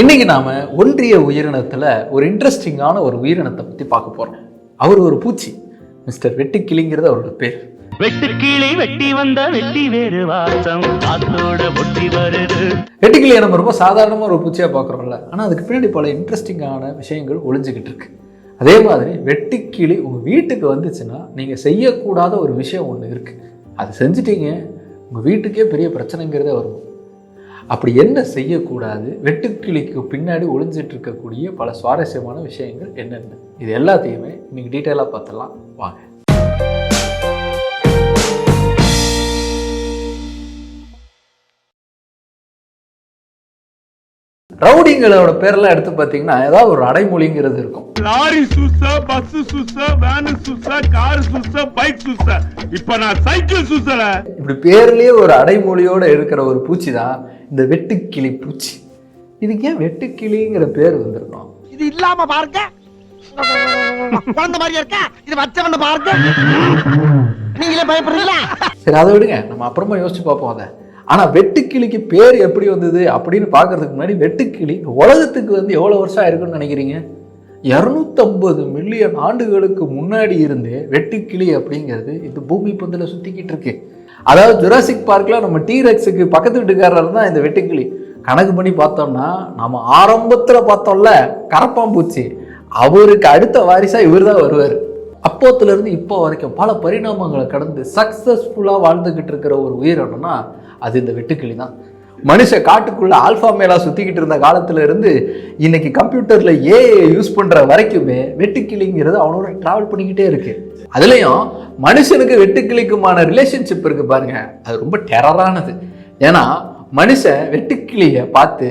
இன்னைக்கு நாம ஒன்றிய உயிரினத்துல ஒரு இன்ட்ரெஸ்டிங்கான ஒரு உயிரினத்தை பத்தி பார்க்க போறோம். அவர் ஒரு பூச்சி. மிஸ்டர் வெட்டுக்கிளிங்கிறது அவரோட பேர். வெட்டுக்கிளி வெட்டி வந்த வெட்டி வேறு வாசம். காத்தோட ஒட்டி வருது. வெட்டுக்கிளியை நம்ம ரொம்ப சாதாரணமாக ஒரு பூச்சியாக பார்க்குறோம்ல. ஆனால் அதுக்கு பின்னாடி பல இன்ட்ரெஸ்டிங்கான விஷயங்கள் ஒளிஞ்சுக்கிட்டு இருக்கு. அதே மாதிரி வெட்டுக்கிளி உங்கள் வீட்டுக்கு வந்துச்சுன்னா நீங்கள் செய்யக்கூடாத ஒரு விஷயம் ஒன்று இருக்குது அது செஞ்சிட்டீங்க. உங்கள் வீட்டுக்கே பெரிய பிரச்சனைங்கிறதே வரும். அப்படி என்ன செய்யக்கூடாது? வெட்டுக்கிளிக்கு பின்னாடி ஒளிஞ்சிட்டு இருக்கக்கூடிய பல சுவாரஸ்யமான விஷயங்கள் என்னென்ன? இது எல்லாத்தையுமே இன்னைக்கு டீட்டெயிலாக பார்த்துடலாம். வாங்க. ரவுடிங்களோட பேரெல்லாம் எடுத்து பார்த்தீங்கன்னா ஏதாவது ஒரு அடைமொழிங்கிறது இருக்கும். லாரி சுச பஸ் சுச வேன் சுச கார் சுச பைக் சுச. இப்ப நான் சைக்கிள் சுசல இப்படி பேர்லயே ஒரு அடைமொழியோட இருக்கிற ஒரு பூச்சி தான் இந்த வெட்டுக்கிளி பூச்சி. இதுக்கு ஏன் வெட்டுக்கிளிங்கிற பேர் வந்திருக்கும்? இது இல்லாம பாருங்க. குழந்தை மாதிரியா இருக்க? இது வச்சவன பாருங்க. நீங்களே பயப்படுறீங்களா? சரி அதை விடுங்க. நம்ம அப்புறமா யோசிச்சு பார்ப்போம் அதை. ஆனா வெட்டுக்கிளிக்கு பேர் எப்படி வந்தது அப்படின்னு பார்க்கறதுக்கு முன்னாடி வெட்டுக்கிளி உலகத்துக்கு வந்து எவ்வளவு வருஷம் ஆயிருக்குன்னு நினைக்கிறீங்க? இரநூத்தம்பது மில்லியன் ஆண்டுகளுக்கு முன்னாடி இருந்தே வெட்டுக்கிளி அப்படிங்கிறது இந்த பூமி பந்தில் சுத்திக்கிட்டு இருக்கு. அதாவது ஜுராசிக் பார்க்கில் நம்ம டீரெக்ஸுக்கு பக்கத்து வீட்டுக்காரர் தான் இந்த வெட்டுக்கிளி. கணக்கு பண்ணி பார்த்தோம்னா நம்ம ஆரம்பத்தில் பார்த்தோம்ல கரப்பாம்பூச்சி அவருக்கு அடுத்த வாரிசாக இவர் தான் வருவார். அப்போத்துலேருந்து இப்போ வரைக்கும் பல பரிணாமங்களை கடந்து சக்ஸஸ்ஃபுல்லாக வாழ்ந்துக்கிட்டு இருக்கிற ஒரு உயிரினம்னா அது இந்த வெட்டுக்கிளி தான். மனுஷ காட்டுக்குள்ள ஆல்ஃபா மேலா சுத்திக்கிட்டு இருந்த காலத்துல இருந்து இன்னைக்கு கம்ப்யூட்டர்ல ஏ யூஸ் பண்ற வரைக்குமே வெட்டுக்கிளிங்கிறது அவனோட டிராவல் பண்ணிக்கிட்டே இருக்கு. அதுலயும் மனுஷனுக்கு வெட்டுக்கிளிக்குமான ரிலேஷன்ஷிப் இருக்கு பாருங்க. அது ரொம்ப டெரரானது ஏன்னா மனுஷன் வெட்டுக்கிளியை பார்த்து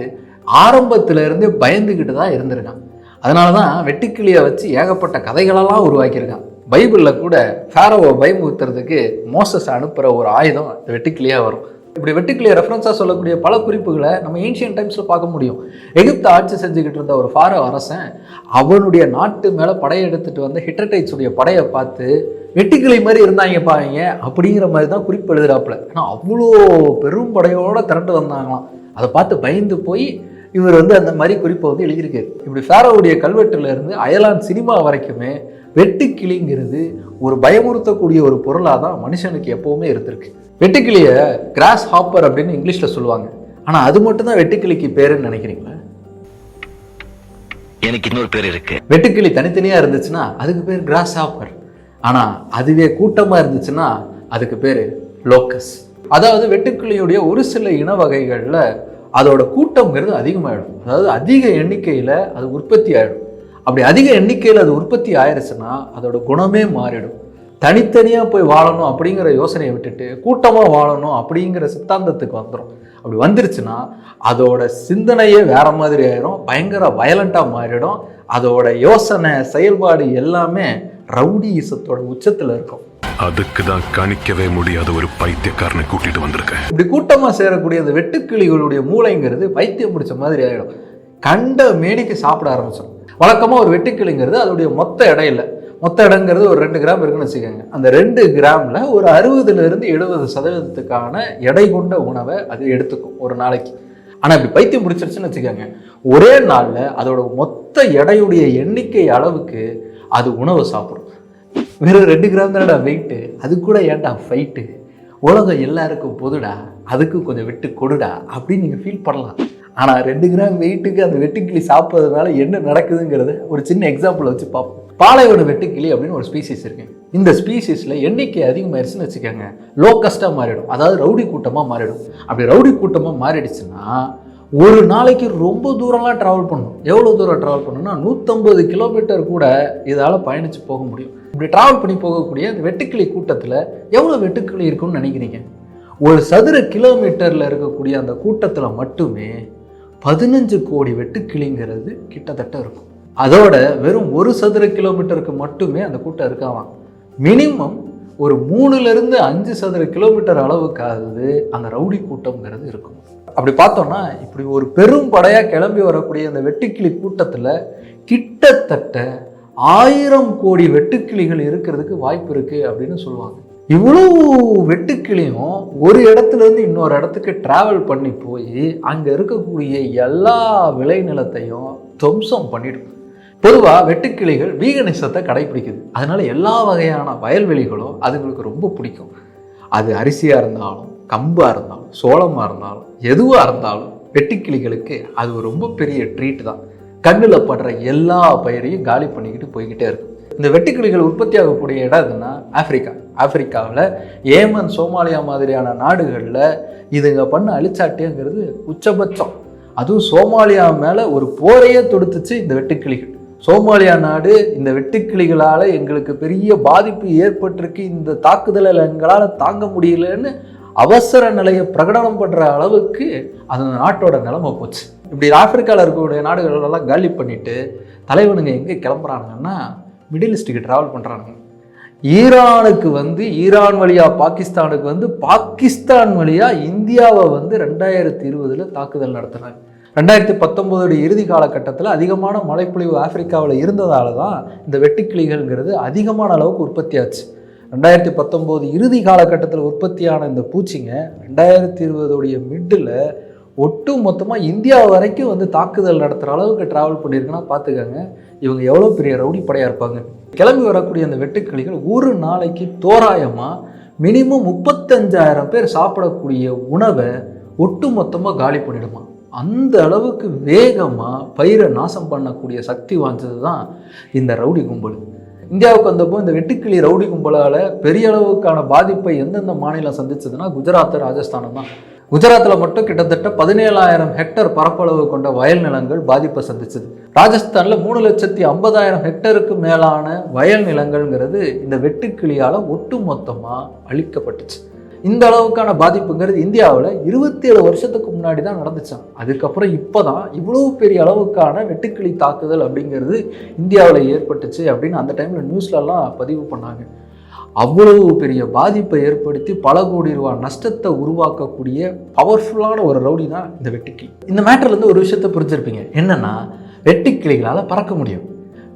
ஆரம்பத்துல இருந்து பயந்துக்கிட்டு தான் இருந்திருக்கான். அதனால தான் வெட்டுக்கிளியை வச்சு ஏகப்பட்ட கதைகளெல்லாம் உருவாக்கியிருக்கான். பைபிளில் கூட ஃபேரோவை பயமுறுத்துறதுக்கு மோசஸ் அனுப்புகிற ஒரு ஆயுதம் வெட்டுக்கிளியாக வரும். இப்படி வெட்டுக்கிளிய ரெஃபரன்ஸாக சொல்லக்கூடிய பல குறிப்புகளை நம்ம ஏன்ஷியன் டைம்ஸில் பார்க்க முடியும். எகிப்து ஆட்சி செஞ்சுக்கிட்டு இருந்த ஒரு ஃபாரோ அரசன் அவனுடைய நாட்டு மேலே படையெடுத்துட்டு வந்த ஹிட்டடைட்ஸுடைய படையை பார்த்து வெட்டுக்கிளை மாதிரி இருந்தாங்க பாருங்க அப்படிங்கிற மாதிரி தான் குறிப்பு எழுதுறாப்புல. ஆனால் அவ்வளோ பெரும் படையோடு திரண்டு வந்தாங்களாம். அதை பார்த்து பயந்து போய் இவர் வந்து அந்த மாதிரி குறிப்பை வந்து எழுதியிருக்காரு. இப்படி ஃபேரோவுடைய கல்வெட்டுலேருந்து அயலான் சினிமா வரைக்குமே வெட்டுக்கிளிங்கிறது ஒரு பயமுறுத்தக்கூடிய ஒரு பொருளாக தான் மனுஷனுக்கு எப்போவுமே இருந்திருக்கு. வெட்டுக்கிளியை கிராஸ் ஹாப்பர் அப்படின்னு இங்கிலீஷில் சொல்லுவாங்க. ஆனால் அது மட்டும் தான் வெட்டுக்கிளிக்கு பேருன்னு நினைக்கிறீங்களா? எனக்கு இன்னொரு பேர் இருக்கு. வெட்டுக்கிளி தனித்தனியாக இருந்துச்சுன்னா அதுக்கு பேர் கிராஸ் ஹாப்பர் ஆனால் அதுவே கூட்டமாக இருந்துச்சுன்னா அதுக்கு பேர் லோக்கஸ் அதாவது வெட்டுக்கிளியுடைய ஒரு சில இன வகைகளில் அதோட கூட்டம்ங்கிறது அதிகமாகிடும் அதாவது அதிக எண்ணிக்கையில் அது உற்பத்தி ஆகிடும் அப்படி அதிக எண்ணிக்கையில் அது உற்பத்தி ஆயிருச்சுன்னா அதோட குணமே மாறிடும். தனித்தனியாக போய் வாழணும் அப்படிங்கிற யோசனையை விட்டுட்டு கூட்டமாக வாழணும் அப்படிங்கிற சித்தாந்தத்துக்கு வந்துடும் அப்படி வந்துருச்சுன்னா அதோட சிந்தனையே வேற மாதிரி ஆயிரும் பயங்கர வயலண்ட்டாக மாறிடும். அதோட யோசனை செயல்பாடு எல்லாமே ரவுடியிசத்தோட உச்சத்தில் இருக்கும். அதுக்கு தான் கணிக்கவே முடியாத ஒரு பைத்தியக்காரனை கூட்டிட்டு வந்திருக்கேன். இப்படி கூட்டமாக சேரக்கூடிய அந்த வெட்டுக்கிளிகளுடைய மூளைங்கிறது பைத்தியம் பிடிச்ச மாதிரி ஆயிடும். கண்ட மேனிக்கு சாப்பிட ஆரம்பிச்சிடும் வழக்கமாக ஒரு வெட்டுக்கிளிங்கிறது அதோடைய மொத்த எடையில. மொத்த இடங்கிறது ஒரு ரெண்டு கிராம் இருக்குன்னு வச்சுக்கோங்க. அந்த ரெண்டு கிராமில் ஒரு அறுபதுலேருந்து எழுபது சதவீதத்துக்கான எடை கொண்ட உணவை அது எடுத்துக்கும் ஒரு நாளைக்கு. ஆனால் இப்படி பைத்தியம் பிடிச்சிருச்சுன்னு வச்சுக்கோங்க. ஒரே நாளில் அதோட மொத்த எடையுடைய எண்ணிக்கை அளவுக்கு அது உணவை சாப்பிடும். வெறும் ரெண்டு கிராம் தானடா வெயிட்டு அது கூட ஏன்டா ஃபைட்டு உலகம் எல்லாருக்கும் பொதுடா. அதுக்கும் கொஞ்சம் விட்டு கொடுடா அப்படின்னு நீங்கள் ஃபீல் பண்ணலாம். ஆனால் ரெண்டு கிராம் வெயிட்டுக்கு அந்த வெட்டுக்கிளி சாப்பிட்றதுனால என்ன நடக்குதுங்கிறத ஒரு சின்ன எக்ஸாம்பிள் வச்சு பார்ப்போம். பாலைவன வெட்டுக்கிளி அப்படின்னு ஒரு ஸ்பீசிஸ் இருக்கு. இந்த ஸ்பீசிஸில் எண்ணிக்கை அதிகமாயிருச்சுன்னு வச்சுக்கோங்க. லோக்கஸ்ட்டாக மாறிடும். அதாவது ரவுடி கூட்டமாக மாறிடும். அப்படி ரவுடி கூட்டமாக மாறிடுச்சுன்னா ஒரு நாளைக்கு ரொம்ப தூரம்லாம் ட்ராவல் பண்ணணும். எவ்வளோ தூரம் ட்ராவல் பண்ணணும்னா நூற்றம்பது கிலோமீட்டர் கூட இதால் பயணித்து போக முடியும். இப்படி ட்ராவல் பண்ணி போகக்கூடிய அந்த வெட்டுக்கிளி கூட்டத்தில் எவ்வளோ வெட்டுக்கிளி இருக்குன்னு நினைக்கிறீங்க? ஒரு சதுர கிலோமீட்டரில் இருக்கக்கூடிய அந்த கூட்டத்தில் மட்டுமே பதினஞ்சு கோடி வெட்டுக்கிளிங்கிறது கிட்டத்தட்ட இருக்கும். அதோட வெறும் ஒரு சதுர கிலோமீட்டருக்கு மட்டுமே அந்த கூட்டம் இருக்காவாம் மினிமம் ஒரு மூணுலேருந்து அஞ்சு சதுர கிலோமீட்டர் அளவுக்காவது அந்த ரவுடி கூட்டம்ங்கிறது இருக்கும். அப்படி பார்த்தோம்னா இப்படி ஒரு பெரும் படையாக கிளம்பி வரக்கூடிய அந்த வெட்டுக்கிளி கூட்டத்தில் கிட்டத்தட்ட ஆயிரம் கோடி வெட்டுக்கிளிகள் இருக்கிறதுக்கு வாய்ப்பு இருக்குது அப்படின்னு சொல்லுவாங்க. இவ்வளோ வெட்டுக்கிளியும் ஒரு இடத்துல இருந்து இன்னொரு இடத்துக்கு ட்ராவல் பண்ணி போய் அங்கே இருக்கக்கூடிய எல்லா விளைநிலத்தையும் துவம்சம் பண்ணிடும். பொதுவாக வெட்டுக்கிளிகள் வீகனிசத்தை கடைபிடிக்குது அதனால் எல்லா வகையான வயல்வெளிகளும் அதுங்களுக்கு ரொம்ப பிடிக்கும். அது அரிசியாக இருந்தாலும் கம்பாக இருந்தாலும் சோளமாக இருந்தாலும் எதுவாக இருந்தாலும் வெட்டுக்கிளிகளுக்கு அது ரொம்ப பெரிய ட்ரீட் தான். கண்ணில் படுற எல்லா பயிரையும் காலி பண்ணிக்கிட்டு போய்கிட்டே இருக்கும். இந்த வெட்டுக்கிளிகள் உற்பத்தி ஆகக்கூடிய இடம் எதுனா ஆப்பிரிக்கா. ஆப்பிரிக்காவில் ஏமன் சோமாலியா மாதிரியான நாடுகளில் இதுங்க பண்ண அழிச்சாட்டியங்கிறது உச்சபட்சம். அதுவும் சோமாலியா மேலே ஒரு போரையே தொடுத்துச்சு இந்த வெட்டுக்கிளிகள். சோமாலியா நாடு இந்த வெட்டுக்கிளிகளால் எங்களுக்கு பெரிய பாதிப்பு ஏற்பட்டிருக்கு. இந்த தாக்குதலை எங்களால் தாங்க முடியலன்னு அவசர நிலையை பிரகடனம் பண்ணுற அளவுக்கு அந்த நாட்டோட நிலைமை போச்சு. இப்படி ஆப்பிரிக்காவில் இருக்கக்கூடிய நாடுகளெல்லாம் காலி பண்ணிவிட்டு தலைவனுங்க எங்கே கிளம்புறானுங்கன்னா மிடில் ஈஸ்ட்டுக்கு ட்ராவல் பண்ணுறாங்க ஈரானுக்கு வந்து ஈரான் வழியாக பாகிஸ்தானுக்கு வந்து பாகிஸ்தான் வழியாக இந்தியாவை வந்து ரெண்டாயிரத்தி இருபதில் தாக்குதல் நடத்துனாங்க ரெண்டாயிரத்தி பத்தொம்போதோட இறுதி காலகட்டத்தில் அதிகமான மழைப்பொழிவு ஆப்பிரிக்காவில் இருந்ததால தான் இந்த வெட்டுக்கிளிகள்ங்கிறது அதிகமான அளவுக்கு உற்பத்தி ஆச்சு ரெண்டாயிரத்தி பத்தொம்போது இறுதி காலகட்டத்தில் உற்பத்தியான இந்த பூச்சிங்க ரெண்டாயிரத்தி இருபதோடைய மிட்டில் ஒட்டு மொத்தமாக இந்தியா வரைக்கும் வந்து தாக்குதல் நடத்துகிற அளவுக்கு ட்ராவல் பண்ணியிருக்குன்னா பார்த்துக்கங்க இவங்க எவ்வளோ பெரிய ரவுடி படையாக இருப்பாங்க. கிளம்பி வரக்கூடிய அந்த வெட்டுக்கிளிகள் ஒரு நாளைக்கு தோராயமாக மினிமம் முப்பத்தஞ்சாயிரம் பேர் சாப்பிடக்கூடிய உணவை ஒட்டு மொத்தமாக காலி பண்ணிடுமா. அந்த அளவுக்கு வேகமாக பயிரை நாசம் பண்ணக்கூடிய சக்தி வாய்ந்தது தான் இந்த ரவுடி கும்பல். இந்தியாவுக்கு வந்தப்போ இந்த வெட்டுக்கிளி ரவுடி கும்பலால் பெரிய அளவுக்கான பாதிப்பை எந்தெந்த மாநிலம் சந்திச்சதுன்னா குஜராத் ராஜஸ்தானம் தான். குஜராத்தில் மட்டும் கிட்டத்தட்ட பதினேழாயிரம் ஹெக்டர் பரப்பளவு கொண்ட வயல் நிலங்கள் பாதிப்பை சந்திச்சது. ராஜஸ்தானில் மூணு லட்சத்தி ஐம்பதாயிரம் ஹெக்டருக்கு மேலான வயல் நிலங்கள்ங்கிறது இந்த வெட்டுக்கிளியால் ஒட்டு மொத்தமாக அழிக்கப்பட்டுச்சு. இந்த அளவுக்கான பாதிப்புங்கிறது இந்தியாவில் இருபத்தி ஏழு வருஷத்துக்கு முன்னாடி தான் நடந்துச்சான் அதுக்கப்புறம் இப்போ தான் இவ்வளோ பெரிய அளவுக்கான வெட்டுக்கிளி தாக்குதல் அப்படிங்கிறது இந்தியாவில் ஏற்பட்டுச்சு அப்படின்னு அந்த டைமில் நியூஸ்லலாம் பதிவு பண்ணாங்க. அவ்வளவு பெரிய பாதிப்பை ஏற்படுத்தி பல கோடி ரூபாய் நஷ்டத்தை உருவாக்கக்கூடிய பவர்ஃபுல்லான ஒரு ரவுடி தான் இந்த வெட்டுக்கிளி. இந்த மேட்டர்லேருந்து ஒரு விஷயத்தை புரிஞ்சிருப்பீங்க. என்னென்னா வெட்டுக்கிளிகளால் பறக்க முடியும்.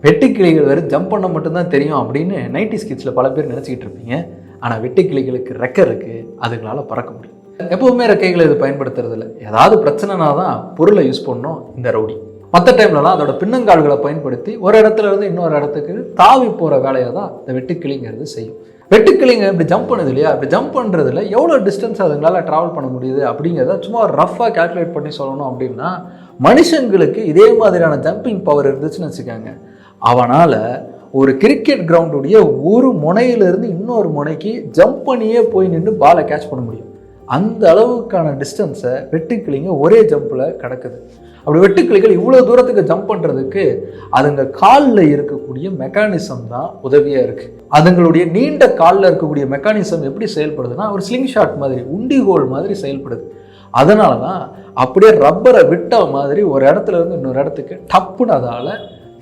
வெட்டுக்கிளிகள் வெறும் ஜம்ப் பண்ண மட்டும்தான் தெரியும் அப்படின்னு நைன்டி ஸ்கிட்ஸில் பல பேர் நினச்சிக்கிட்டு இருப்பீங்க. ஆனால் வெட்டுக்கிளிகளுக்கு ரெக்கை இருக்குது அதுங்களால் பறக்க முடியும். எப்போவுமே ரெக்கைகளை இது பயன்படுத்துறதில்ல. ஏதாவது பிரச்சனைனா தான் பொருளை யூஸ் பண்ணணும் இந்த ரவுடி. மற்ற டைம்லலாம் அதோட பின்னங்கால்களை பயன்படுத்தி ஒரு இடத்துல இருந்து இன்னொரு இடத்துக்கு தாவி போகிற வேலையை தான் இந்த வெட்டுக்கிளிங்கிறது செய்யும். வெட்டுக்கிளிங்க இப்படி ஜம்ப் பண்ணுது இல்லையா? இப்படி ஜம்ப் பண்ணுறதுல எவ்வளோ டிஸ்டன்ஸ் அதுங்களால் ட்ராவல் பண்ண முடியுது அப்படிங்கிறத சும்மா ரஃப்பாக கால்குலேட் பண்ணி சொல்லணும் அப்படின்னா மனுஷங்களுக்கு இதே மாதிரியான ஜம்பிங் பவர் இருந்துச்சுன்னு வச்சுக்கோங்க. அவனால் ஒரு கிரிக்கெட் கிரவுண்டுடைய ஒரு முனையிலிருந்து இன்னொரு முனைக்கு ஜம்ப் பண்ணியே போய் நின்று பாலை கேட்ச் பண்ண முடியும். அந்த அளவுக்கான டிஸ்டன்ஸை வெட்டுக்கிளிங்க ஒரே ஜம்பில் கிடக்குது. அப்படி வெட்டுக்கிளிகள் இவ்வளோ தூரத்துக்கு ஜம்ப் பண்ணுறதுக்கு அதுங்க காலில் இருக்கக்கூடிய மெக்கானிசம் தான் உதவியாக இருக்குது அதுங்களுடைய நீண்ட காலில் இருக்கக்கூடிய மெக்கானிசம் எப்படி செயல்படுதுன்னா ஒரு ஸ்லிங் ஷாட் மாதிரி உண்டிகோல் மாதிரி செயல்படுது. அதனால தான் அப்படியே ரப்பரை விட்ட மாதிரி ஒரு இடத்துல இருந்து இன்னொரு இடத்துக்கு டப்புன்னு அதால்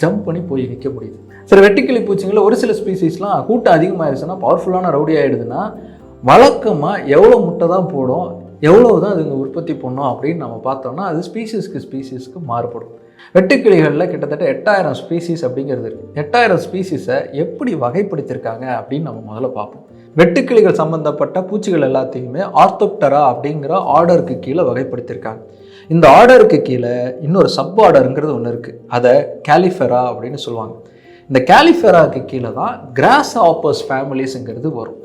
ஜம்ப் பண்ணி போய் நிற்க முடியுது. சில வெட்டுக்கிளி பூச்சிங்களில் ஒரு சில ஸ்பீசிஸ்லாம் கூட்டம் அதிகமாகிடுச்சுன்னா பவர்ஃபுல்லான ரவுடி ஆகிடுதுன்னா வழக்கமாக எவ்வளோ முட்டை தான் போடும் எவ்வளோ தான் அதுங்க உற்பத்தி பண்ணும் அப்படின்னு நம்ம பார்த்தோம்னா அது ஸ்பீசிஸ்க்கு ஸ்பீசிஸ்க்கு மாறுபடும். வெட்டுக்கிளிகளில் கிட்டத்தட்ட எட்டாயிரம் ஸ்பீசிஸ் அப்படிங்கிறது இருக்குது எட்டாயிரம் ஸ்பீசிஸை எப்படி வகைப்படுத்தியிருக்காங்க அப்படின்னு நம்ம முதல்ல பார்ப்போம். வெட்டுக்கிளிகள் சம்மந்தப்பட்ட பூச்சிகள் எல்லாத்தையுமே ஆர்த்தோப்டரா அப்படிங்கிற ஆர்டருக்கு கீழே வகைப்படுத்தியிருக்காங்க. இந்த ஆர்டருக்கு கீழே இன்னொரு சப் ஆர்டருங்கிறது ஒன்று இருக்குது அதை கேலிஃபெரா அப்படின்னு சொல்லுவாங்க. இந்த கேலிஃபெராக்கு கீழே தான் கிராஸ் ஆப்பர்ஸ் ஃபேமிலிஸுங்கிறது வரும்.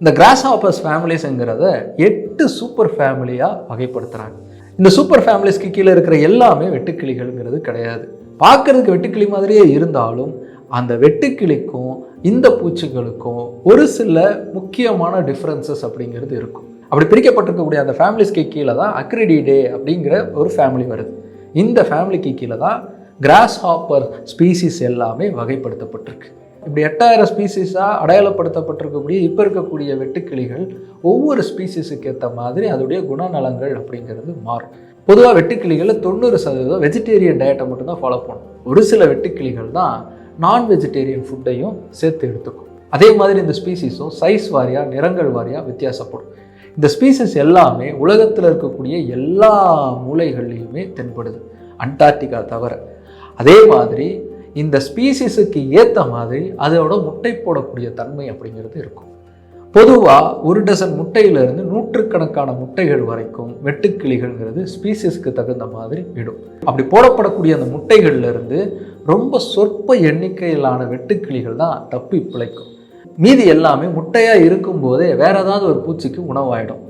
இந்த கிராஸ் ஆப்பர்ஸ் ஃபேமிலிஸுங்கிறத எட்டு சூப்பர் ஃபேமிலியாக வகைப்படுத்துகிறாங்க இந்த சூப்பர் ஃபேமிலிஸ்க்கு கீழே இருக்கிற எல்லாமே வெட்டுக்கிளிகள்ங்கிறது கிடையாது. பார்க்கறதுக்கு வெட்டுக்கிளி மாதிரியே இருந்தாலும் அந்த வெட்டுக்கிளிக்கும் இந்த பூச்சிகளுக்கும் ஒரு சில முக்கியமான டிஃப்ரென்சஸ் அப்படிங்கிறது இருக்கும். அப்படி பிரிக்கப்பட்டிருக்கக்கூடிய அந்த ஃபேமிலிஸ்க்கு கீழே தான் அக்ரிடிடே அப்படிங்கிற ஒரு ஃபேமிலி வருது. இந்த ஃபேமிலிக்கு கீழே தான் கிராஸ் ஹாப்பர் ஸ்பீசிஸ் எல்லாமே வகைப்படுத்தப்பட்டிருக்கு. இப்படி எட்டாயிரம் ஸ்பீசிஸாக அடையாளப்படுத்தப்பட்டிருக்கக்கூடிய இப்போ இருக்கக்கூடிய வெட்டுக்கிளிகள் ஒவ்வொரு ஸ்பீசிஸுக்கு ஏற்ற மாதிரி அதோடைய குணநலங்கள் அப்படிங்கிறது மாறும். பொதுவாக வெட்டுக்கிளிகளில் தொண்ணூறு சதவீதம் வெஜிடேரியன் டயட்டை மட்டும்தான் ஃபாலோ பண்ணும். ஒரு சில வெட்டுக்கிளிகள் தான் நான் வெஜிடேரியன் ஃபுட்டையும் சேர்த்து எடுத்துக்கும். அதே மாதிரி இந்த ஸ்பீசிஸும் சைஸ் வாரியாக நிறங்கள் வாரியாக வித்தியாசப்படும். இந்த ஸ்பீசிஸ் எல்லாமே உலகத்தில் இருக்கக்கூடிய எல்லா மூலைகள்லையுமே தென்படுது. அண்டார்டிகா தவிர அதே மாதிரி இந்த ஸ்பீசிஸுக்கு ஏற்ற மாதிரி அதோட முட்டை போடக்கூடிய தன்மை அப்படிங்கிறது இருக்கும். பொதுவாக ஒரு டசன் முட்டையிலிருந்து நூற்றுக்கணக்கான முட்டைகள் வரைக்கும் வெட்டுக்கிளிகள்ங்கிறது ஸ்பீசிஸ்க்கு தகுந்த மாதிரி இடும். அப்படி போடப்படக்கூடிய அந்த முட்டைகள்லேருந்து ரொம்ப சொற்ப எண்ணிக்கையிலான வெட்டுக்கிளிகள் தான் தப்பி பிழைக்கும். மீதி எல்லாமே முட்டையாக இருக்கும்போதே வேற ஏதாவது ஒரு பூச்சிக்கு உணவாயிடும்.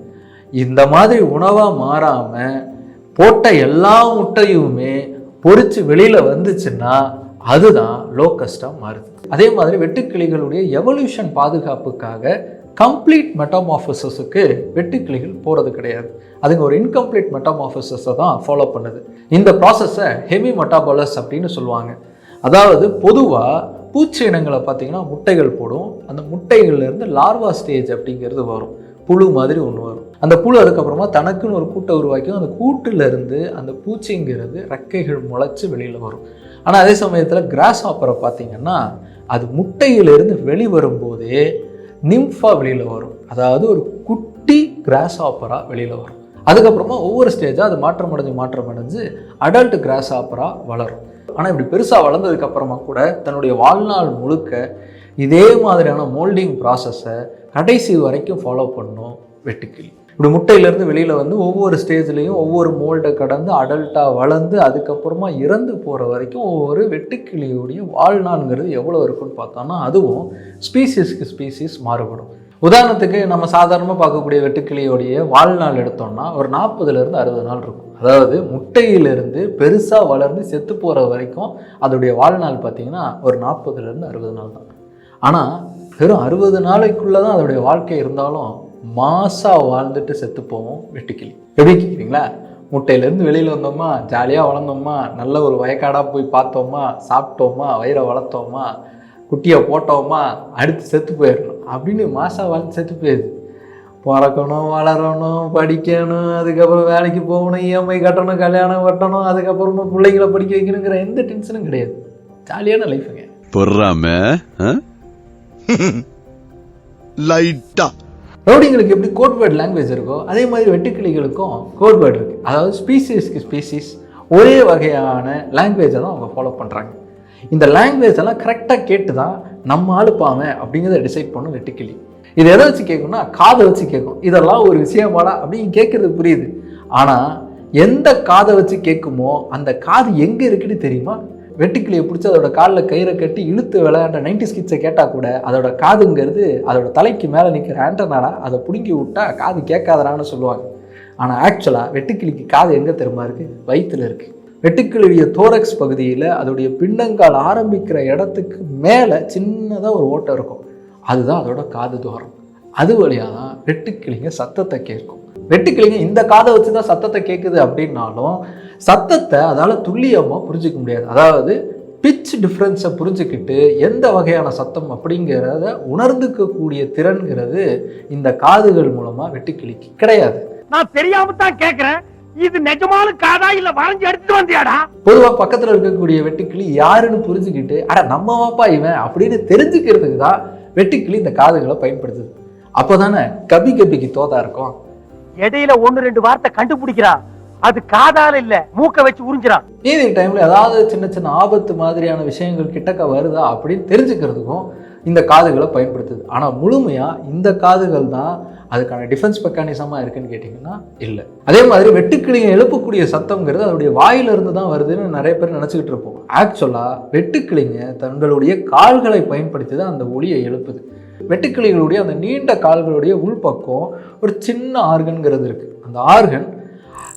இந்த மாதிரி உணவாக மாறாமல் போட்ட எல்லா முட்டையுமே பொறிச்சு வெளியில் வந்துச்சுன்னா அதுதான் லோக்கஸ்டாக மாறுது. அதே மாதிரி வெட்டுக்கிளிகளுடைய எவல்யூஷன் பாதுகாப்புக்காக கம்ப்ளீட் மெட்டாமார்போசஸுக்கு வெட்டுக்கிளிகள் போகிறது கிடையாது. அதுங்க ஒரு இன்கம்ப்ளீட் மெட்டாமார்போசஸை தான் ஃபாலோ பண்ணுது. இந்த ப்ராசஸை ஹெமி மெட்டாபாலஸ் அப்படின்னு சொல்லுவாங்க. அதாவது பொதுவாக பூச்சி இனங்களை பார்த்தீங்கன்னா முட்டைகள் போடும். அந்த முட்டைகள்லேருந்து லார்வா ஸ்டேஜ் அப்படிங்கிறது வரும். புழு மாதிரி ஒன்று வரும். அந்த புழு அதுக்கப்புறமா தனக்குன்னு ஒரு கூட்டை உருவாக்கி அந்த கூட்டிலிருந்து அந்த பூச்சிங்கிறது ரெக்கைகள் முளைச்சி வெளியில் வரும். ஆனால் அதே சமயத்தில் கிராஸ் ஆப்பரை பார்த்தீங்கன்னா அது முட்டையிலிருந்து வெளிவரும்போதே நிம்ஃபா வெளியில் வரும். அதாவது ஒரு குட்டி கிராஸ் ஆப்பரா வெளியில் வரும். அதுக்கப்புறமா ஒவ்வொரு ஸ்டேஜாக அது மாற்றம் அடைஞ்சு மாற்றம் அடைஞ்சு அடல்ட் கிராஸ் ஆப்பரா வளரும். ஆனால் இப்படி பெருசாக வளர்ந்ததுக்கப்புறமா கூட தன்னுடைய வாழ்நாள் முழுக்க இதே மாதிரியான மோல்டிங் ப்ராசஸை கடைசி வரைக்கும் ஃபாலோ பண்ணும் வெட்டுக்கிளி. இப்படி முட்டையிலேருந்து வெளியில் வந்து ஒவ்வொரு ஸ்டேஜ்லேயும் ஒவ்வொரு மோல்டை கடந்து அடல்ட்டாக வளர்ந்து அதுக்கப்புறமா இறந்து போகிற வரைக்கும் ஒவ்வொரு வெட்டுக்கிளியுடைய வாழ்நாள்ங்கிறது எவ்வளோ இருக்குன்னு பார்த்தோம்னா அதுவும் ஸ்பீசிஸ்க்கு ஸ்பீசிஸ் மாறுபடும். உதாரணத்துக்கு நம்ம சாதாரணமாக பார்க்கக்கூடிய வெட்டுக்கிளியோடைய வாழ்நாள் எடுத்தோம்னா ஒரு நாற்பதுலேருந்து அறுபது நாள் இருக்கும். அதாவது முட்டையிலிருந்து பெருசாக வளர்ந்து செத்து போகிற வரைக்கும் அதோடைய வாழ்நாள் பார்த்திங்கன்னா ஒரு நாற்பதுலேருந்து அறுபது நாள் தான். ஆனால் வெறும் அறுபது நாளைக்குள்ளே தான் அதோடைய வாழ்க்கை இருந்தாலும் மாசா வாழ்ந்துட்டு செத்து போவோம் வெட்டுக்கிளி. எப்படி? கேட்குறீங்களா முட்டையிலேருந்து வெளியில் வந்தோமா? ஜாலியாக வளர்ந்தோமா? நல்ல ஒரு வயக்காடாக போய் பார்த்தோமா? சாப்பிட்டோமா? வயிறை வளர்த்தோமா? குட்டியை போட்டோமா? அடுத்து செத்து போயிடணும். அப்படின்னு மாசா வாழ்ந்து செத்து போயிடுது. பிறக்கணும் வளரணும் படிக்கணும் அதுக்கப்புறம் வேலைக்கு போகணும் இஎம்ஐ கட்டணும் கல்யாணம் கட்டணும் அதுக்கப்புறமா பிள்ளைங்களை படிக்க வைக்கணுங்கிற எந்த டென்ஷனும் கிடையாது. ஜாலியான லைஃபுங்க பொறாம லைட்டா ரவுடிங்களுக்கு எப்படி கோட் வேர்ட் லாங்குவேஜ் இருக்கோ அதே மாதிரி வெட்டுக்கிளிகளுக்கும் கோட் வேர்ட் இருக்குது அதாவது ஸ்பீசிஸ்க்கு ஸ்பீசிஸ் ஒரே வகையான லாங்குவேஜை தான் அவங்க ஃபாலோ பண்ணுறாங்க இந்த லாங்குவேஜ் எல்லாம் கரெக்டாக கேட்டு தான் நம்ம ஆளுப்பாங்க அப்படிங்கிறத டிசைட் பண்ணும் வெட்டுக்கிளி. இது எதை வச்சு கேட்கும்னா காதை வச்சு கேட்கும். இதெல்லாம் ஒரு விஷயமாடா அப்படின்னு கேட்குறது புரியுது. ஆனால் எந்த காதை வச்சு கேட்குமோ அந்த காது எங்கே இருக்குன்னு தெரியுமா? வெட்டுக்கிளியை பிடிச்சி அதோட காலில் கயிறை கட்டி இழுத்து விளையாண்ட நைன்டி ஸ்கிட்ஸை கேட்டால் கூட அதோட காதுங்கிறது அதோட தலைக்கு மேலே நிற்கிற ஆண்டனாடா அதை பிடுங்கி விட்டா காது கேட்காதடான்னு சொல்லுவாங்க. ஆனால் ஆக்சுவலாக வெட்டுக்கிளிக்கு காது எங்கே தெரியுமா இருக்குது வயிற்றுல இருக்குது வெட்டுக்கிளியுடைய தோரக்ஸ் பகுதியில் அதோடைய பின்னங்கால் ஆரம்பிக்கிற இடத்துக்கு மேலே சின்னதாக ஒரு ஓட்டம் இருக்கும். அதுதான் அதோட காது தோரம் அது வழியாக தான் வெட்டுக்கிளிங்க சத்தத்தை கேட்கும். வெட்டுக்கிளிங்க இந்த காதை வச்சு தான் சத்தத்தை கேட்குது அப்படின்னாலும் சத்தத்தை அதால் துல்லியமாக புரிஞ்சிக்க முடியாது. அதாவது பிச் டிஃப்ரென்ஸை புரிஞ்சுக்கிட்டு எந்த வகையான சத்தம் அப்படிங்கிறத உணர்ந்துக்கக்கூடிய திறன்கிறது இந்த காதுகள் மூலமாக வெட்டுக்கிளிக்கு கிடையாது. நான் தெரியாம தான் கேக்குறேன். இது நிஜமான காதா இல்ல வரைஞ்சு எடுத்துட்டு வந்தியாடா? பொதுவாக பக்கத்தில் இருக்கக்கூடிய வெட்டுக்கிளி யாருன்னு புரிஞ்சுக்கிட்டு அட நம்ம வாப்பா இவன் அப்படின்னு தெரிஞ்சுக்கிறதுக்கு தான் வெட்டுக்கிளி இந்த காதுகளை பயன்படுத்துது. அப்போ தானே கபி கபிக்கு தோதா இருக்கும். இடையில ஒன்னு ரெண்டு வார்த்தை கண்டுபிடிக்கிறான் அது காதால இல்ல மூக்க வச்சு உறிஞ்சிடான் மீதி டைமில் ஏதாவது சின்ன சின்ன ஆபத்து மாதிரியான விஷயங்கள் கிட்டக்க வருதா அப்படின்னு தெரிஞ்சுக்கிறதுக்கும் இந்த காதுகளை பயன்படுத்துது. ஆனால் முழுமையாக இந்த காதுகள் தான் அதுக்கான டிஃபென்ஸ் மெக்கானிசமாக இருக்குன்னு கேட்டிங்கன்னா இல்லை. அதே மாதிரி வெட்டுக்கிளிங்க எழுப்பக்கூடிய சத்தம்ங்கிறது அதோடைய வாயிலிருந்து தான் வருதுன்னு நிறைய பேர் நினச்சிக்கிட்டு இருப்போம். ஆக்சுவலாக வெட்டுக்கிளிங்க தங்களுடைய கால்களை பயன்படுத்தி தான் அந்த ஒளியை எழுப்புது. வெட்டுக்கிளிகளுடைய அந்த நீண்ட கால்களுடைய உள்பக்கம் ஒரு சின்ன ஆர்கன்கிறது இருக்குது அந்த ஆர்கன்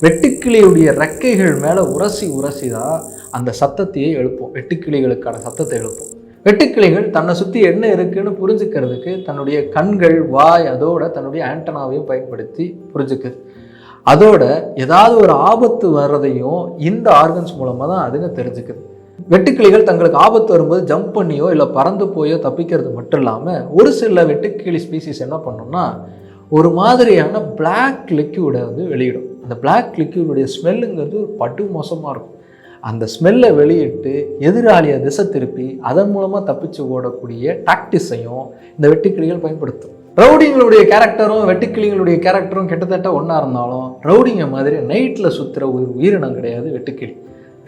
வெட்டுக்கிளியுடைய ரெக்கைகள் மேலே உரசி உரசி தான் அந்த சத்தத்தையே எழுப்போம். வெட்டுக்கிளிகளுக்கான சத்தத்தை எழுப்போம். வெட்டுக்கிளிகள் தன்னை சுற்றி என்ன இருக்குன்னு புரிஞ்சுக்கிறதுக்கு தன்னுடைய கண்கள் வாய் அதோட தன்னுடைய ஆண்டனாவையும் பயன்படுத்தி புரிஞ்சுக்குது அதோட ஏதாவது ஒரு ஆபத்து வர்றதையும் இந்த ஆர்கன்ஸ் மூலமாக தான் அதுங்க தெரிஞ்சுக்குது. வெட்டுக்கிளிகள் தங்களுக்கு ஆபத்து வரும்போது ஜம்ப் பண்ணியோ இல்லை பறந்து போயோ தப்பிக்கிறது மட்டும் இல்லாமல் ஒரு சில வெட்டுக்கிளி ஸ்பீசிஸ் என்ன பண்ணோம்னா ஒரு மாதிரியான பிளாக் லிக்யூடை வந்து வெளியிடும். அந்த பிளாக் லிக்யூடுடைய ஸ்மெல்லுங்கிறது ஒரு படு மோசமாக இருக்கும். அந்த ஸ்மெல்லை வெளியிட்டு எதிராளியை திசை திருப்பி அதன் மூலமாக தப்பிச்சு ஓடக்கூடிய டாக்டிஸையும் இந்த வெட்டுக்கிளிகள் பயன்படுத்தும். ரவுடிங்களுடைய கேரக்டரும் வெட்டுக்கிளிங்களுடைய கேரக்டரும் கிட்டத்தட்ட ஒன்றா இருந்தாலும் ரவுடிங்க மாதிரி நைட்டில் சுற்றுற ஒரு உயிரினம் கிடையாது வெட்டுக்கிளி.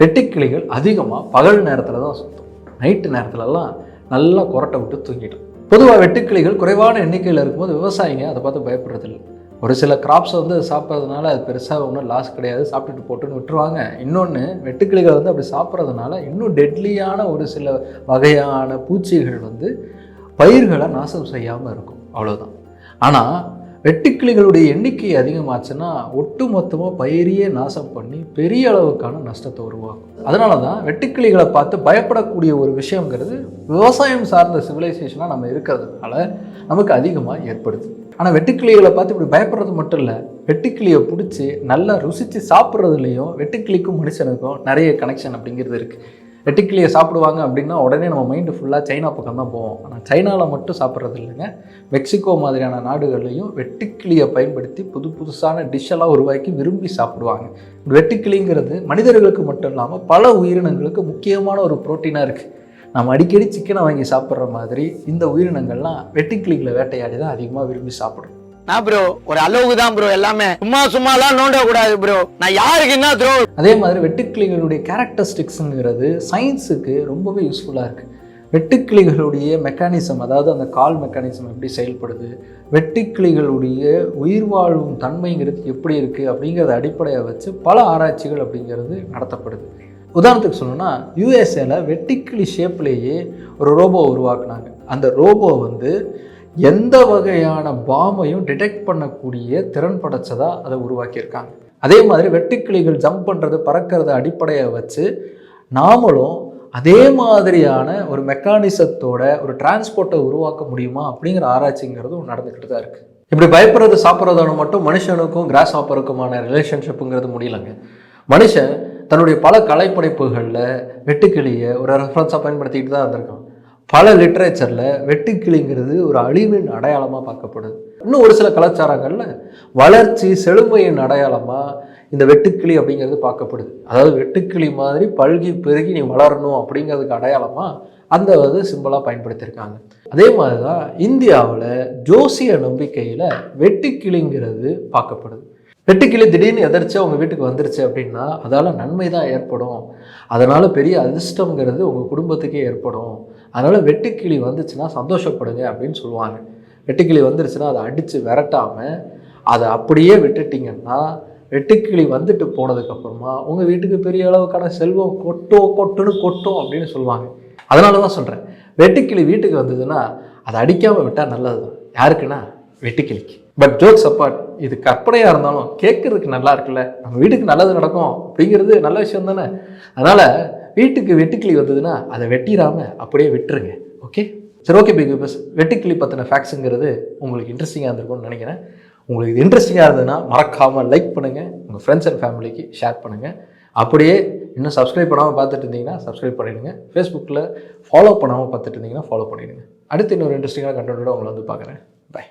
வெட்டுக்கிளிகள் அதிகமாக பகல் நேரத்தில் தான் சுற்றும் நைட்டு நேரத்துலலாம் நல்லா கொரட்டை விட்டு தூங்கிடும். பொதுவாக வெட்டுக்கிளிகள் குறைவான எண்ணிக்கையில் இருக்கும்போது விவசாயிங்க அதை பார்த்து பயப்படுறதில்லை. ஒரு சில கிராப்ஸை வந்து சாப்பிட்றதுனால அது பெருசாக ஒன்றும் லாஸ் கிடையாது. சாப்பிட்டுட்டு போட்டுன்னு விட்டுருவாங்க. இன்னொன்று வெட்டுக்கிளிகள் வந்து அப்படி சாப்பிட்றதுனால இன்னும் டெட்லியான ஒரு சில வகையான பூச்சிகள் வந்து பயிர்களை நாசம் செய்யாமல் இருக்கும். அவ்வளோதான் ஆனால் வெட்டுக்கிளிகளுடைய எண்ணிக்கை அதிகமாச்சுன்னா ஒட்டு மொத்தமாக பயிரையே நாசம் பண்ணி பெரிய அளவுக்கான நஷ்டத்தை உருவாக்கும். அதனால தான் வெட்டுக்கிளிகளை பார்த்து பயப்படக்கூடிய ஒரு விஷயங்கிறது விவசாயம் சார்ந்த சிவிலைசேஷனாக நம்ம இருக்கிறதுனால நமக்கு அதிகமாக ஏற்படுது. ஆனால் வெட்டுக்கிளிகளை பார்த்து இப்படி பயப்படுறது மட்டும் இல்லை வெட்டுக்கிளியை பிடிச்சி நல்லா ருசித்து சாப்பிட்றதுலையும் வெட்டுக்கிளிக்கும் மனுஷனுக்கும் நிறைய கனெக்ஷன் அப்படிங்கிறது இருக்குது வெட்டுக்கிளியை சாப்பிடுவாங்க அப்படின்னா உடனே நம்ம மைண்டு ஃபுல்லாக சைனா பக்கம் தான் போவோம். ஆனால் சைனாவில் மட்டும் சாப்பிட்றது இல்லைங்க. மெக்சிகோ மாதிரியான நாடுகள்லையும் வெட்டுக்கிளியை பயன்படுத்தி புது புதுசான டிஷ்ஷெல்லாம் உருவாக்கி விரும்பி சாப்பிடுவாங்க. வெட்டுக்கிளிங்கிறது மனிதர்களுக்கு மட்டும் இல்லாமல் பல உயிரினங்களுக்கு முக்கியமான ஒரு புரோட்டீனாக இருக்குது நம்ம அடிக்கடி சிக்கனை வாங்கி சாப்பிட்ற மாதிரி இந்த உயிரினங்கள்லாம் வெட்டுக்கிளிகளை வேட்டையாடி தான் அதிகமாக விரும்பி சாப்பிடும் நான் ப்ரோ ஒரு அளவுக்கு தான் ப்ரோ எல்லாமே. சும்மா சும்மாலாம் நோண்ட கூடாது ப்ரோ நான் யாருக்கு என்ன த்ரோ அதே மாதிரி வெட்டுக்கிளிகளுடைய கேரக்டரிஸ்டிக்ஸுங்கிறது சயின்ஸுக்கு ரொம்பவே யூஸ்ஃபுல்லாக இருக்குது வெட்டுக்கிளிகளுடைய மெக்கானிசம் அதாவது அந்த கால் மெக்கானிசம் எப்படி செயல்படுது வெட்டுக்கிளிகளுடைய உயிர் வாழும் தன்மைங்கிறது எப்படி இருக்குது அப்படிங்கிறத அடிப்படையாக வச்சு பல ஆராய்ச்சிகள் அப்படிங்கிறது நடத்தப்படுது. உதாரணத்துக்கு சொல்லணும்னா யூஎஸ்ஏல வெட்டுக்கிளி ஷேப்லேயே ஒரு ரோபோ உருவாக்குனாங்க. அந்த ரோபோ வந்து எந்த வகையான பாமையும் டிடெக்ட் பண்ணக்கூடிய திறன் படைச்சதாக அதை உருவாக்கியிருக்காங்க. அதே மாதிரி வெட்டுக்கிளிகள் ஜம்ப் பண்ணுறது பறக்கிறத அடிப்படையை வச்சு நாமளும் அதே மாதிரியான ஒரு மெக்கானிசத்தோட ஒரு டிரான்ஸ்போர்ட்டை உருவாக்க முடியுமா அப்படிங்கிற ஆராய்ச்சிங்கிறதும் நடந்துக்கிட்டு தான் இருக்குது இப்படி பயப்படுறது சாப்பிட்றதோட மட்டும் மனுஷனுக்கும் கிராஸ் ஆப்பருக்குமான ரிலேஷன்ஷிப்புங்கிறது முடியலங்க. மனுஷன் தன்னுடைய பல கலைப்படைப்புகளில் வெட்டுக்கிளியை ஒரு ரெஃபரன்ஸாக பயன்படுத்திக்கிட்டு தான் இருந்திருக்கான். பல லிட்ரேச்சரில் வெட்டுக்கிளிங்கிறது ஒரு அழிவின் அடையாளமாக பார்க்கப்படுது. இன்னும் ஒரு சில கலாச்சாரங்களில் வளர்ச்சி செழுமையின் அடையாளமாக இந்த வெட்டுக்கிளி அப்படிங்கிறது பார்க்கப்படுது. அதாவது வெட்டுக்கிளி மாதிரி பல்கி பெருகி நீ வளரணும் அப்படிங்கிறதுக்கு அடையாளமாக அந்த வந்து சிம்பிளாக பயன்படுத்தியிருக்காங்க. அதே மாதிரி தான் இந்தியாவில் ஜோசிய நம்பிக்கையில் வெட்டுக்கிளிங்கிறது பார்க்கப்படுது. வெட்டுக்கிளி திடீர்னு எதிர்த்து உங்கள் வீட்டுக்கு வந்துருச்சு அப்படின்னா அதால் நன்மை தான் ஏற்படும். அதனால் பெரிய அதிர்ஷ்டங்கிறது உங்கள் குடும்பத்துக்கே ஏற்படும். அதனால் வெட்டுக்கிளி வந்துச்சுன்னா சந்தோஷப்படுங்க அப்படின்னு சொல்லுவாங்க. வெட்டுக்கிளி வந்துருச்சுன்னா அதை அடித்து விரட்டாமல் அதை அப்படியே விட்டுட்டிங்கன்னா வெட்டுக்கிளி வந்துட்டு போனதுக்கப்புறமா உங்கள் வீட்டுக்கு பெரிய அளவுக்கான செல்வம் கொட்டோ கொட்டுன்னு கொட்டும் அப்படின்னு சொல்லுவாங்க. அதனால தான் சொல்கிறேன் வெட்டுக்கிளி வீட்டுக்கு வந்ததுன்னா அதை அடிக்காமல் விட்டால் நல்லது தான் யாருக்குன்னா? வெட்டுக்கிளிக்கு. பட் ஜோக்ஸ் அப்பாட் இது கற்பனையாக இருந்தாலும் கேட்கறதுக்கு நல்லா இருக்குல்ல? நம்ம வீட்டுக்கு நல்லது நடக்கும் அப்படிங்கிறது நல்ல விஷயம் தானே? அதனால் வீட்டுக்கு வெட்டுக்கிளி வந்ததுன்னா அதை வெட்டிடாமல் அப்படியே விட்டுருங்க. ஓகே சரி ஓகே பிக் பஸ் வெட்டுக்கிளி பற்றின ஃபேக்ஸுங்கிறது உங்களுக்கு இன்ட்ரெஸ்டிங்காக இருந்திருக்கும்னு நினைக்கிறேன். உங்களுக்கு இது இன்ட்ரெஸ்டிங்காக இருந்ததுன்னா மறக்காமல் லைக் பண்ணுங்கள் உங்கள் ஃப்ரெண்ட்ஸ் அண்ட் ஃபேமிலிக்கு ஷேர் பண்ணுங்கள் அப்படியே இன்னும் சப்ஸ்கிரைப் பண்ணாமல் பார்த்துட்டு இருந்தீங்கன்னா சப்ஸ்கிரைப் பண்ணிடுங்க. ஃபேஸ்புக்கில் ஃபாலோ பண்ணாமல் பார்த்துட்டு இருந்தீங்கன்னா ஃபாலோ பண்ணிடுங்க. அடுத்து இன்னொரு இன்ட்ரெஸ்டிங்கான கண்டென்ட்டோட உங்களை வந்து பார்க்குறேன். பை